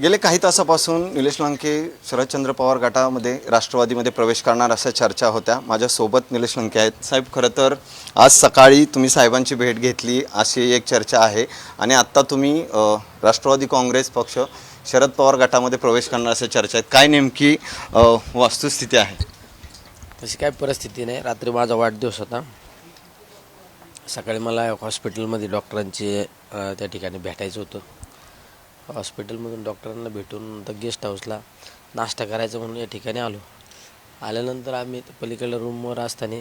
गेले काही तासापासून निलेश लंके शरदचंद्र पवार गटामध्ये राष्ट्रवादीमध्ये प्रवेश करणार अशा चर्चा होत्या. माझ्यासोबत निलेश लंके आहेत. साहेब खरं तर आज सकाळी तुम्ही साहेबांची भेट घेतली अशी एक चर्चा आहे. आणि आत्ता तुम्ही राष्ट्रवादी काँग्रेस पक्ष शरद पवार गटामध्ये प्रवेश करणार अशा चर्चा आहेत. काय नेमकी वास्तुस्थिती आहे? तशी काय परिस्थिती नाही. रात्री माझा वाढदिवस होता. सकाळी मला हॉस्पिटलमध्ये डॉक्टरांची त्या ठिकाणी भेटायचं होतं. हॉस्पिटलमधून डॉक्टरांना भेटून तर गेस्ट हाऊसला नाश्ता करायचा म्हणून या ठिकाणी आलो. आल्यानंतर आम्ही पलीकडल्या रूमवर असताना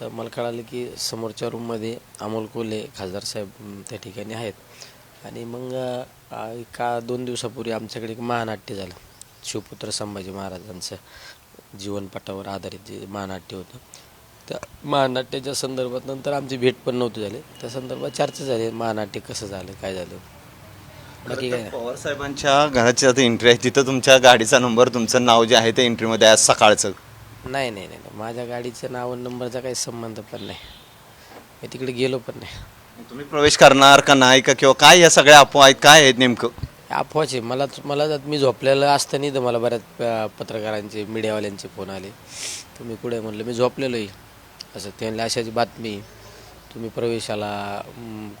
तर मला कळालं की समोरच्या रूममध्ये अमोल कोल्हे खासदार साहेब त्या ठिकाणी आहेत. आणि मग का एका दोन दिवसापूर्वी आमच्याकडे एक महानाट्य झालं. शिवपुत्र संभाजी महाराजांचं जीवनपटावर आधारित जे महानाट्य होतं. त्या महानाट्याच्या संदर्भात नंतर आमची भेट पण नव्हती झाली. त्या संदर्भात चर्चा झाली महानाट्य कसं झालं काय झालं. बाकी काय? नाही. पवार साहेबांच्या घराची आता एंट्री आहे. तिथं तुमच्या गाडीचा नंबर तुमचं नाव जे आहे ते एंट्रीमध्ये आहे आज सकाळचं. नाही नाही नाही नाही. माझ्या गाडीचं नाव आणि नंबरचा काही संबंध पण नाही. मी तिकडे गेलो पण नाही. तुम्ही प्रवेश करणार का नाही का? किंवा काय या सगळ्या अफवा आहेत? काय आहेत नेमकं? अफवाचे मला मला जर मी झोपलेलं असताना तर मला बऱ्याच अं, पत्रकारांचे मीडियावाल्यांचे फोन आले. तुम्ही कुठे म्हणलं? मी झोपलेलो आहे असं ते म्हणले अशाची बातमी. तुम्ही प्रवेशाला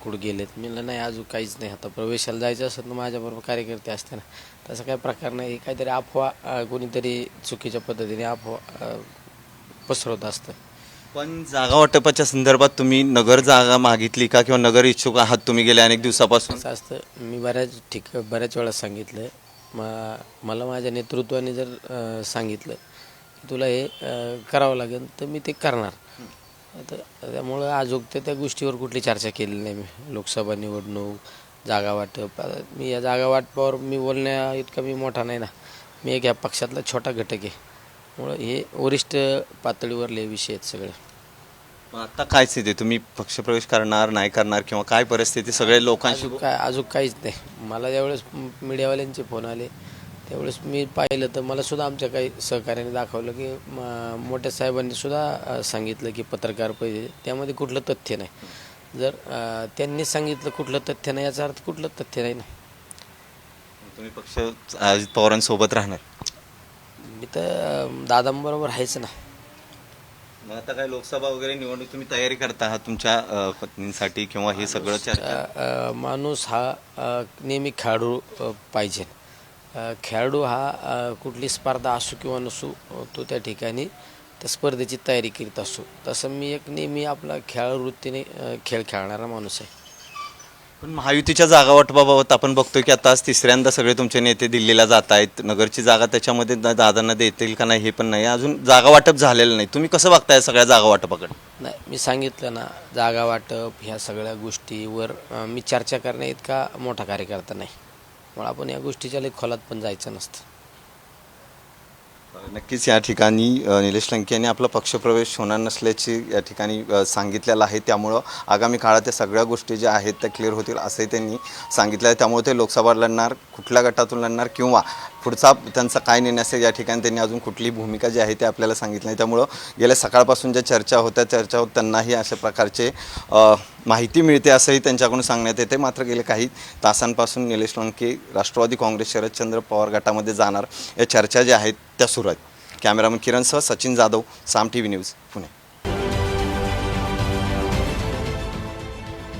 कुठं गेलेत? मी नाही अजून काहीच नाही. आता प्रवेशाला जायचं असेल तर माझ्याबरोबर कार्यकर्ते असते ना. तसं काही प्रकार नाही. काहीतरी अफवा कोणीतरी चुकीच्या पद्धतीने अफवा पसरवत असतं. पण जागा वाटपाच्या संदर्भात तुम्ही नगर जागा मागितली का किंवा नगर इच्छुक आहात तुम्ही गेल्या अनेक दिवसापासून? असं असतं. मी बऱ्याच ठिक बऱ्याच वेळा सांगितलं. मा मला माझ्या नेतृत्वाने जर सांगितलं की तुला हे करावं लागेल तर मी ते करणार. तर त्यामुळं ते त्या गोष्टीवर कुठली चर्चा केली नाही मी. लोकसभा निवडणूक जागा वाटप. आता मी या जागा वाटपावर मी बोलण्या इतका मी मोठा नाही ना. मी एक या पक्षातला छोटा घटक आहे. मुळं हे वरिष्ठ पातळीवरले विषय आहेत सगळे. मग आता काय स्थिती तुम्ही पक्षप्रवेश करणार नाही करणार किंवा काय परिस्थिती? सगळे लोकांशी अजून काय अजून काहीच नाही. मला ज्यावेळेस मीडियावाल्यांचे फोन आले त्यावेळेस मी पाहिलं तर मला सुद्धा आमच्या काही सहकार्याने दाखवलं की मोठ्या साहेबांनी सुद्धा सांगितलं की पत्रकार पाहिजे त्यामध्ये कुठलं तथ्य नाही. जर त्यांनी सांगितलं कुठलं तथ्य नाही याचा अर्थ कुठलं तथ्य नाही ना. तुम्ही पक्ष अजित पवारांसोबत राहणार? मी तर दादांबरोबर आहेच ना. मग आता काय लोकसभा वगैरे निवडणूक तुम्ही तयारी करता आहात तुमच्या पत्नीसाठी किंवा हे सगळं माणूस हा नेहमी खेळाडू पाहिजे. खेळाडू हा कुठली स्पर्धा असो किंवा नसो तो त्या ठिकाणी त्या स्पर्धेची तयारी करीत असतो. तसं मी एक नेहमी आपला खेळाडू वृत्तीने अ, खेळ खेळणारा माणूस आहे. पण महायुतीच्या जागा वाटपाबाबत आपण बघतोय की आता आज तिसऱ्यांदा सगळे तुमचे नेते दिल्लीला जात आहेत. नगरची जागा त्याच्यामध्ये दादांना देतील का नाही हे पण नाही. अजून जागा वाटप झालेलं नाही. तुम्ही कसं बघताय सगळ्या जागा वाटपाकडे? नाही मी सांगितलं ना जागा वाटप ह्या सगळ्या गोष्टीवर मी चर्चा करण्या इतका मोठा कार्यकर्ता नाही. मग आपण या गोष्टीच्या लई खोलात पण जायचं नसतं. नक्कीच या ठिकाणी निलेश लंके यांनी आपला पक्षप्रवेश होणार नसल्याची या ठिकाणी सांगितलेलं आहे. त्यामुळं आगामी काळात त्या सगळ्या गोष्टी ज्या आहेत त्या क्लिअर होतील असंही त्यांनी सांगितलं आहे. त्यामुळे ते लोकसभा लढणार कुठल्या गटातून लढणार किंवा पुढचा त्यांचा काय निर्णय असेल या ठिकाणी त्यांनी अजून कुठली भूमिका जी आहे ते आपल्याला सांगितलं नाही. त्यामुळं गेल्या सकाळपासून ज्या चर्चा होत्या चर्चा होत त्यांनाही अशा प्रकारचे माहिती मिळते असंही त्यांच्याकडून सांगण्यात येते. मात्र गेले काही तासांपासून निलेश लंके राष्ट्रवादी काँग्रेस शरदचंद्र पवार गटामध्ये जाणार या चर्चा ज्या आहेत त्या सुरू आहेत. Cameraman किरणसह Sachin Jadhav Saam T V news.